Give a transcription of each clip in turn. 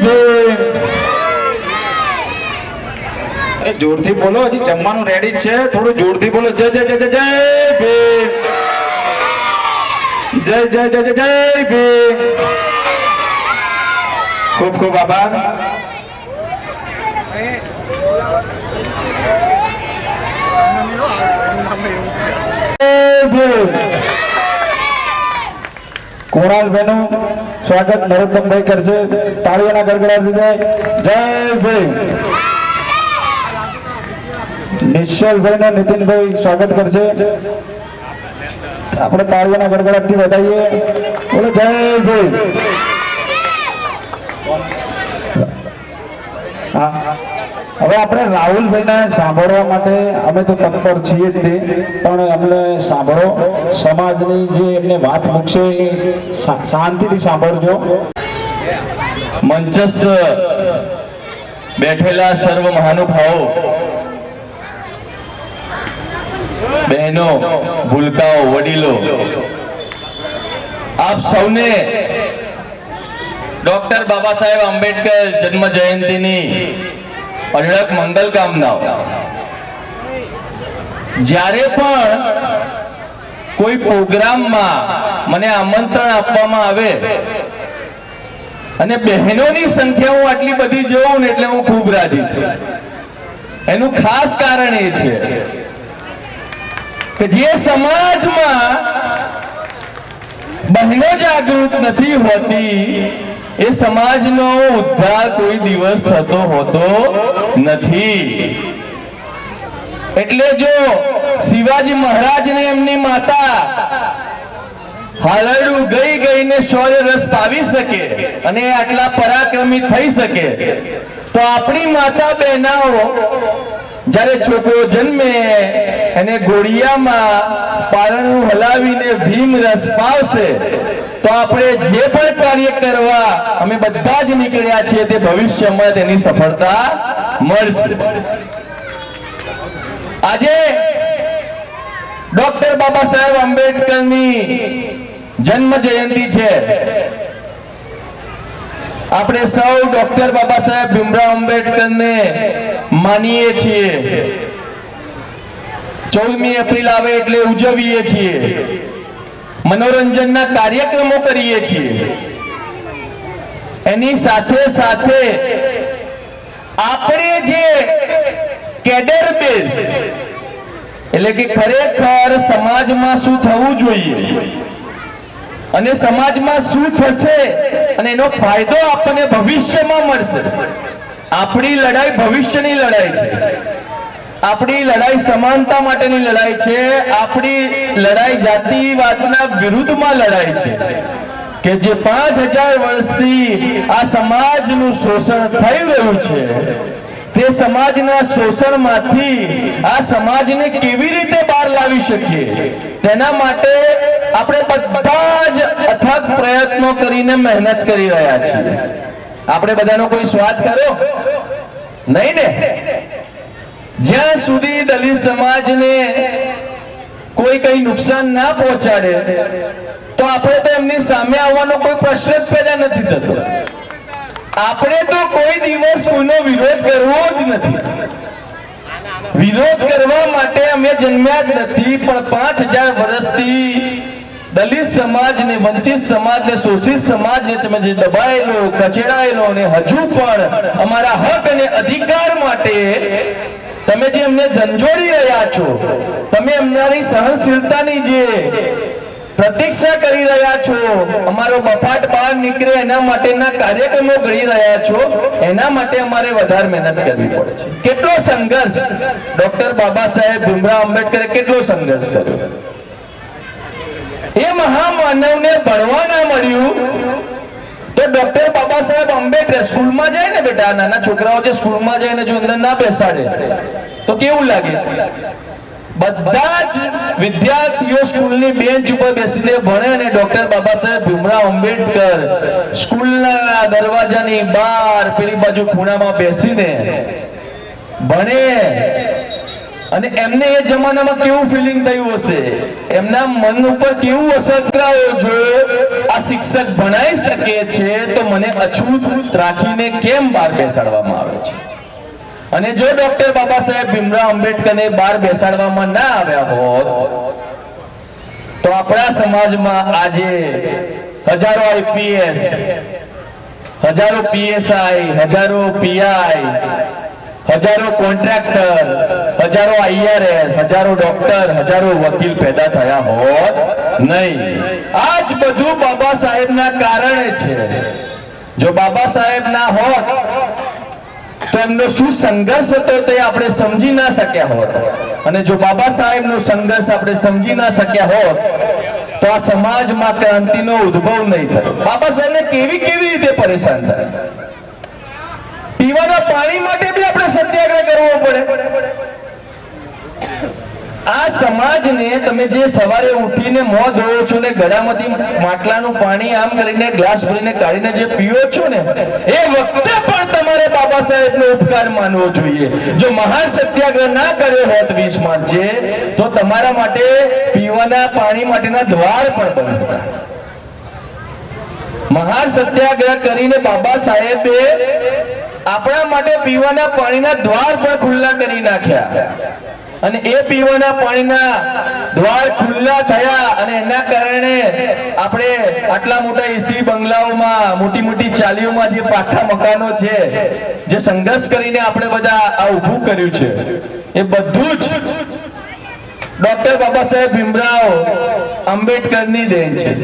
ભીમ એ જોરથી બોલો હજી જમવાનું રેડી છે થોડું જોરથી બોલો જય જય જય જય જય ભીમ જય જય જય જય જય ભીમ ખૂબ ખૂબ આભાર કુણાલભાઈનું સ્વાગત નરોત્તમભાઈ કરશે. તાળીઓના ગડગડાટ જય ભીમ. નિશ્ચલભાઈ ને નીતિનભાઈ સ્વાગત કરશે. આપણે તાળીઓના ગડગડાટથી વધાવીએ બોલો, જય ભીમ. હા. હવે આપણે રાહુલભાઈને સાંભળવા માટે અમે તો તત્પર છીએ જ તે, પણ અમને સાંભળો. સમાજની જે એમને વાત મૂકશે એ શાંતિથી સાંભળજો. મંચસ્થ બેઠેલા સર્વ મહાનુભાવો, બહેનો, ભૂલકાઓ, વડીલો, આપ સૌને ડોક્ટર બાબા સાહેબ આંબેડકર જન્મ જયંતિની અઢળક મંગલ કામનાઓ. જ્યારે પણ કોઈ પ્રોગ્રામમાં મને આમંત્રણ આપવામાં આવે અને બહેનોની સંખ્યા હું આટલી બધી જોઉં ને એટલે હું ખૂબ રાજી છું. એનું ખાસ કારણ એ છે કે જે સમાજમાં બહેનો જાગૃત નથી હોતી એ સમાજનો ઉદ્ધાર કોઈ દિવસ થતો હોતો નથી. એટલે જો શિવાજી મહારાજને એમની માતા હાલરડું ગઈ ગઈને શૌર્ય રસ પાવી શકે અને આટલા પરાક્રમી થઈ શકે, તો આપણી માતા બહેનાઓ જ્યારે છોકરો જન્મે એને ઘોડિયામાં પારણું હલાવીને ભીમ રસ પાવશે તો આપણે જે પણ કાર્ય કરવા અમે બધા જ નીકળ્યા છીએ તે ભવિષ્યમાં તેની સફળતા મળશે. આજે ડોક્ટર બાબા સાહેબ આંબેડકરની જન્મ જયંતિ છે. આપણે સૌ ડોક્ટર બાબા સાહેબ ભીમરાવ આંબેડકરને માનીએ છીએ. ચૌદમી એપ્રિલ આવે એટલે ઉજવીએ છીએ. મનોરંજનના કાર્યક્રમો કરીએ છીએ. એની સાથે સાથે આપણે જે કેડર બેઝ, એટલે કે ખરેખર સમાજમાં શું થવું જોઈએ અને સમાજમાં શું થશે અને એનો ફાયદો આપણને ભવિષ્યમાં મળશે. આપણી લડાઈ ભવિષ્યની લડાઈ છે. આપણી લડાઈ સમાનતા માટેની લડાઈ છે. આપણી લડાઈ જાતિવાદના વિરુદ્ધમાં લડાઈ છે. કે જે પાંચ હજાર વર્ષથી આ સમાજનું શોષણ થઈ રહ્યું છે, તે સમાજના શોષણમાંથી આ સમાજને કેવી રીતે બહાર લાવી શકીએ? તેના માટે આપણે બધા જ અથક પ્રયત્નો કરીને મહેનત કરી રહ્યા છીએ. આપણે બધાનો કોઈ સ્વાદ કર્યો? નહીં ને? જ્યાં સુધી દલિત સમાજને કોઈ કઈ નુકસાન ના પહોંચાડે, તો આપણે તો એમની સામે આવવાનો કોઈ પ્રશ્ન જ પેદા નથી થતો. આપણે તો કોઈ દિવસ કોઈનો વિરોધ કરવો જ નથી. વિરોધ કરવા માટે અમે જન્મ્યા જ નથી, પણ પાંચ હજાર વર્ષથી દલિત સમાજને, વંચિત સમાજને, શોષિત સમાજને તમે જે દબાયેલો કચેડાયેલો અને હજુ પણ અમારા હક અને અધિકાર માટે તમે જે અમને ઝંઝોડી રહ્યા છો, તમે અમારી સહનશીલતાની જે પ્રતીક્ષા કરી રહ્યા છો, અમારો બફાટ બહાર નીકળે, એના માટેના કાર્યક્રમો ઘડી રહ્યા છો, એના માટે અમારે વધારે મહેનત કરવી પડે છે. કેટલો સંઘર્ષ? ડોક્ટર બાબા સાહેબ ભીમરાવ આંબેડકરે કેટલો સંઘર્ષ કર્યો? એ મહામાનવને ભણવા ના મળ્યું તો ડોક્ટર બાબા સાહેબ આંબેડકર સ્કૂલમાં જાય ને બેટા નાના છોકરાઓ જે સ્કૂલમાં જાય ને જો અંદર ના બેસાડે, તો કેવું લાગે? બધા જ વિદ્યાર્થીઓ સ્કૂલની બેન્ચ ઉપર બેસીને ભણે અને ડોક્ટર બાબા સાહેબ ભીમરાવ આંબેડકર સ્કૂલના દરવાજાની બહાર પેલી બાજુ ખૂણામાં બેસીને ભણે. અને એમને એ જમાનામાં કેવું ફિલિંગ થયું હશે? એમના મન ઉપર કેવું અસર કરાવો જો આ શિક્ષક ભણાઈ શકે છે તો મને અછૂત રાખીને કેમ બહાર બેસાડવામાં આવે છે? અને જો ડોક્ટર બાબા સાહેબ ભીમરાવ આંબેડકરને બહાર બેસાડવામાં ના આવ્યા હોત, તો આપણા સમાજમાં આજે હજારો આઈપીએસ હજારો પીએસઆઈ હજારો પીઆઈ હજારો કોન્ટ્રાક્ટર, હજારો આઈઆરએસ, હજારો ડોક્ટર, હજારો વકીલ પેદા થયા હોત નહીં. આ જ બધું બાબા સાહેબના કારણે છે. જો બાબા સાહેબ ના હોત, તો એમનો શું સંઘર્ષ હતો તે આપણે સમજી ના શક્યા હોત. અને જો બાબા સાહેબનો સંઘર્ષ આપણે સમજી ના શક્યા હોત, તો આ સમાજમાં ક્રાંતિનો ઉદ્ભવ નહીં થયો બાબા સાહેબને કેવી કેવી રીતે પરેશાન થાય? પીવાના પાણી માટે બી આપણે સત્યાગ્રહ કરવો પડે. આ સમાજને તમે જે સવારે ઉઠીને મોં ધોવો છો ને ગળામાંથી માટલાનું પાણી આમ કરીને ગ્લાસ ભરીને કાઢીને જે પીઓ છો ને, એ વખતે પણ તમારે બાબા સાહેબનો ઉપકાર માનવો જોઈએ. જો મહાન સત્યાગ્રહ ના કર્યો હોત વીસ માર્ચે, તો તમારા માટે પીવાના પાણી માટેના દ્વાર પણ બંધ હતા. મહાન સત્યાગ્રહ કરીને બાબા સાહેબે આપણા માટે પીવાના પાણીના દ્વાર પણ ખુલ્લા કરી નાખ્યા. અને એ પીવાના પાણીના દ્વાર ખુલ્લા થયા અને એના કારણે આપણે આટલા મોટા એસી બંગલાઓમાં, મોટી મોટી ચાલીઓમાં જે પાકા મકાનો છે, જે સંઘર્ષ કરીને આપણે બધા આ ઊભું કર્યું છે. એ બધું જ ડોક્ટર બાબા સાહેબ ભીમરાવ આંબેડકરની દેન છે.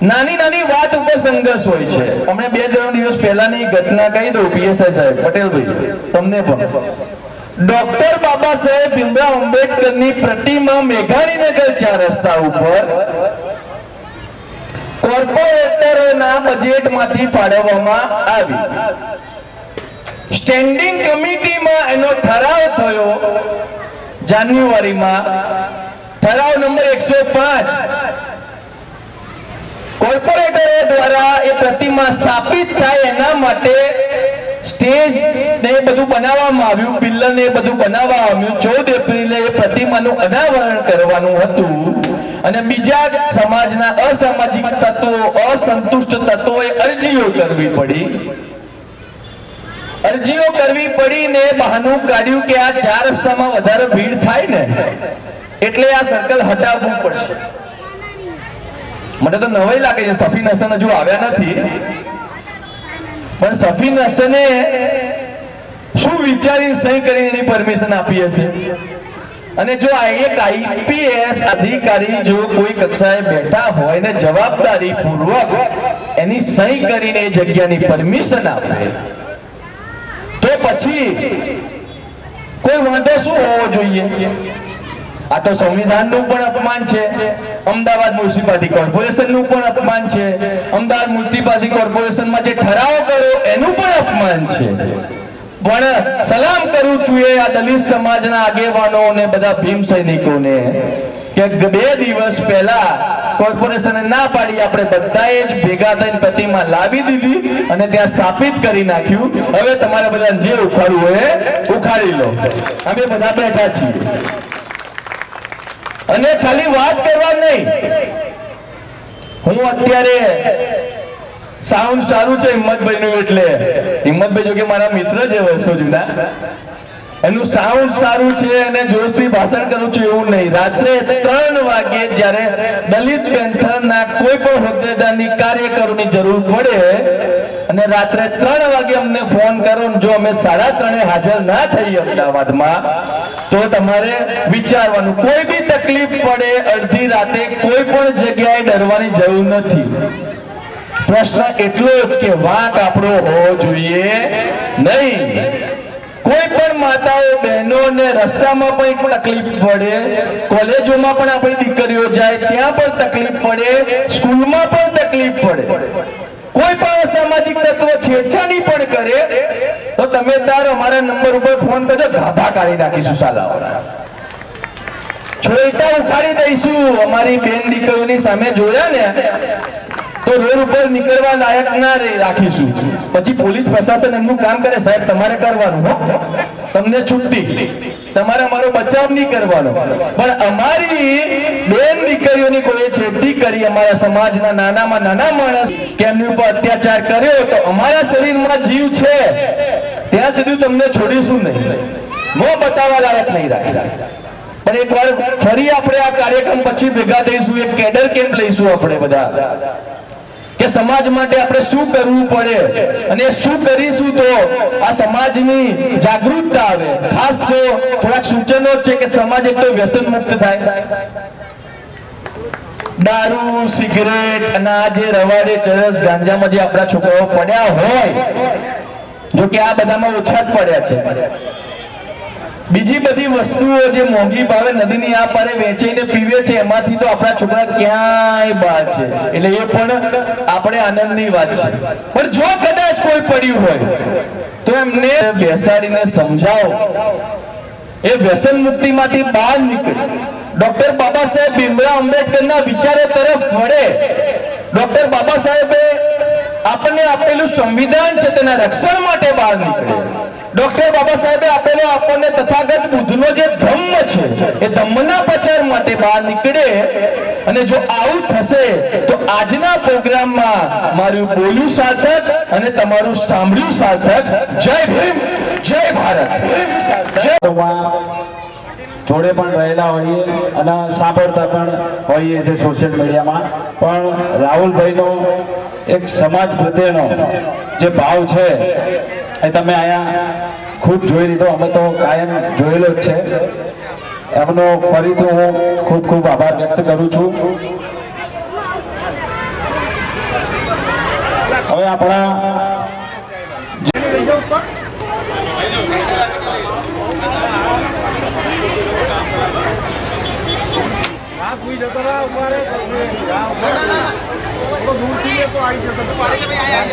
નાની નાની વાત ઉપર સંઘર્ષ હોય છે. હમણાં બે ત્રણ દિવસ પહેલાની ઘટના કહી દઉં, પીએસઆઈ સાહેબ, પટેલભાઈ, તમને પણ. ડોક્ટર બાબા સાહેબ ભીમરાવ આંબેડકરની પ્રતિમા મેઘાણીનગર ચાર રસ્તા ઉપર કોર્પોરેટરોના બજેટમાંથી ફાળવવામાં આવી. સ્ટેન્ડિંગ કમિટીમાં એનો ઠરાવ થયો જાન્યુઆરીમાં. ઠરાવ નંબર એકસો પાંચ. કોર્પોરેટરો દ્વારા એ પ્રતિમા સ્થાપિત થાય એના માટે સ્ટેજ ને બધું બનાવવામાં આવ્યું, પિલ્લર ને બધું બનાવવામાં આવ્યું. ચૌદ એપ્રિલે એ પ્રતિમાનું અનાવરણ કરવાનું હતું. અને બીજા સમાજના અસામાજિક તત્વો, અસંતુષ્ટ તત્વોએ અરજીઓ કરવી પડી. અરજીઓ કરવી પડી ને બહાનું કાઢ્યું કે આ ચાર રસ્તામાં વધારે ભીડ થાય ને, એટલે આ સર્કલ હટાવવું પડશે. મને તો નવાઈ લાગે છે સફીન હસન હજુ આવ્યા નથી. પણ સફીન હસને શું વિચારી સહી કરીને એની પરમિશન આપી હશે અને જો એક આઈપીએસ અધિકારી જો કોઈ કક્ષાએ બેઠા હોય ને જવાબદારી પૂર્વક એની સહી કરીને એ જગ્યાની પરમિશન આપે, તો પછી કોઈ વાંધો શું હોવો જોઈએ? આ તો સંવિધાનનું પણ અપમાન છે. અમદાવાદ મ્યુનિસિપાલિટી કોર્પોરેશનનું પણ અપમાન છે. અમદાવાદ મ્યુનિસિપાલિટી કોર્પોરેશનમાં જે ઠરાવ કર્યો, એનું પણ અપમાન છે. પણ સલામ કરું છું એ આ દલિત સમાજના આગેવાનો અને બધા ભીમ સૈનિકોને, કે બે દિવસ પહેલા કોર્પોરેશને ના પાડી આપણે બધાએ જ ભેગા થઈને પ્રતિમા લાવી દીધી અને ત્યાં સ્થાપિત કરી નાખ્યું. હવે તમારે બધા જે ઉખાડવું હોય ઉખાડી લો. અમે બધા બેઠા છીએ. અને ખાલી વાત કરવા નહીં. હું અત્યારે સાઉન્ડ સારું છે હિંમતભાઈ નું એટલે. હિંમતભાઈ જો કે મારા મિત્ર છે વર્ષો જૂના. એનું સાઉન્ડ સારું છે અને જોશથી ભાષણ કરું છું એવું નહીં. રાત્રે ત્રણ વાગે જ્યારે દલિત પેન્થરના કોઈ પણ હોદ્દેદારની કાર્યકરોની જરૂર પડે અને રાત્રે ત્રણ વાગે અમને ફોન કરો જો અમે સાડા ત્રણે હાજર ના થઈ અમદાવાદમાં, તો તમારે વિચારવાનું, કોઈ બી તકલીફ પડે, અડધી રાતે કોઈ પણ જગ્યાએ ડરવાની જરૂર નથી. પ્રશ્ન એટલો જ કે વાંક આપણો હોવો જોઈએ નહીં. કોઈ પણ માતાઓ, બહેનો ને રસ્તામાં પણ તકલીફ પડે, કોલેજોમાં પણ આપણી દીકરીઓ જાય, ત્યાં પણ તકલીફ પડે, સ્કૂલમાં પણ તકલીફ પડે. કોઈ પણ અસામાજિક તત્વો છેડછાડી પણ કરે, તો તમે તાર અમારા નંબર ઉપર ફોન કરજો, ગાભા કાઢી નાખીશું સાલાઓના છોટા ઉખાડી દઈશું. અમારી બેન દીકરીઓની સામે જોયા ને તો રોડ ઉપર નીકળવા લાયક ના રાખીશું. પછી પોલીસ પ્રશાસન એમનું કામ કરે, સાહેબ, તમારે કરવાનું, હો. તમને છૂટતી. તમારે અમારો બચાવ નહીં કરવાનો. પણ અમારી બેન દીકરીઓની કોઈ છેડતી કરી, અમારા સમાજના નાનામાં નાના માણસ કે એમની ઉપર અત્યાચાર કર્યો તો અમારા શરીરમાં જીવ છે. ત્યાં સુધી તમને છોડીશું નહીં. મો બતાવવા લાયક નહીં રાખી પણ એકવાર ફરી આપણે આ કાર્યક્રમ પછી ભેગા થઈશું, એક કેડર કેમ્પ લઈશું આપણે બધા. કે સમાજ માટે આપણે શું કરવું પડે? અને શું કરીશું તો આ સમાજની જાગૃતતા આવે? ખાસ તો થોડાક સૂચનો છે કે સમાજ એક તો વ્યસન મુક્ત થાય. દારૂ, સિગરેટ અને આ રવાડે ચરસ ગાંજામાં જે આપણા છોકરાઓ પડ્યા હોય જો કે આ બધામાં ઓછા જ પડ્યા છે. બીજી બધી વસ્તુઓ જે મોંઘી ભાવે નદીની આ પારે વેચીને પીવે છે, એમાંથી તો આપણા છોકરા ક્યાંય બહાર છે. એટલે એ પણ આપણે આનંદની વાત છે. પણ જો કદાચ કોઈ પડ્યું હોય, તો એમને બેસાડીને સમજાવો. એ વ્યસન મુક્તિમાંથી બહાર નીકળે. ડોક્ટર બાબા સાહેબ ભીમરાવ આંબેડકરના વિચારો તરફ વળે. ડોક્ટર બાબા સાહેબે આપણને આપેલું સંવિધાન છે તેના રક્ષણ માટે બહાર નીકળે. ડોક્ટર બાબા સાહેબે આપેલો આપણને તથાગત બુદ્ધનો જે ધમ્મ છે, એ ધમ્મના પ્રચાર માટે બહાર નીકળે અને જો આવું થશે, તો આજના પ્રોગ્રામમાં મારું બોલ્યું સાર્થક અને તમારું સાંભળ્યું સાર્થક. જય ભીમ, જય ભારત. જય જોડે પણ રહેલા હોઈએ અને સાંભળતા પણ હોઈએ છે સોશિયલ મીડિયામાં. પણ રાહુલભાઈનો એક સમાજ પ્રત્યેનો જે ભાવ છે એ તમે અહીંયા ખૂબ જોઈ લીધો. અમે તો કાયમ જોયેલો જ છે. એમનો ફરીથી હું ખૂબ ખૂબ આભાર વ્યક્ત કરું છું. હવે આપણા